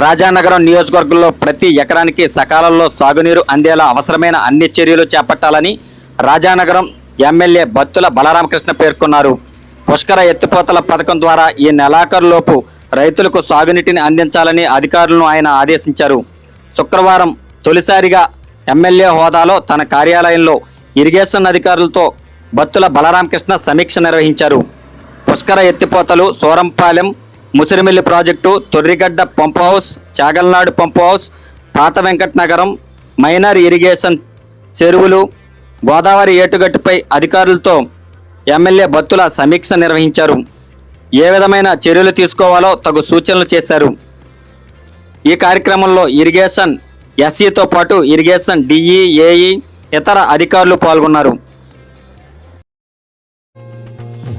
రాజానగరం నియోజకవర్గంలో ప్రతి ఎకరానికి సకాలంలో సాగునీరు అందేలా అవసరమైన అన్ని చర్యలు చేపట్టాలని రాజానగరం ఎమ్మెల్యే బత్తుల బలరామకృష్ణ పేర్కొన్నారు. పుష్కర ఎత్తిపోతల పథకం ద్వారా ఈ నెలాఖరులోపు రైతులకు సాగునీటిని అందించాలని అధికారులను ఆయన ఆదేశించారు. శుక్రవారం తొలిసారిగా ఎమ్మెల్యే హోదాలో తన కార్యాలయంలో ఇరిగేషన్ అధికారులతో బత్తుల బలరామకృష్ణ సమీక్ష నిర్వహించారు. పుష్కర ఎత్తిపోతలు Sorampalem Musirimilli project Torrigadda pump house Chagalnadu pump house పాత వెంకట నగరం మైనర్ ఇరిగేషన్ చెరువులు గోదావరి ఏటుగట్టుపై అధికారులతో ఎమ్మెల్యే బత్తుల సమీక్ష నిర్వహించారు. ఏ విధమైన చర్యలు తీసుకోవాలో తగు సూచనలు చేశారు. ఈ కార్యక్రమంలో ఇరిగేషన్ ఎస్సీతో పాటు ఇరిగేషన్ డిఈ ఏఈ ఇతర అధికారులు పాల్గొన్నారు.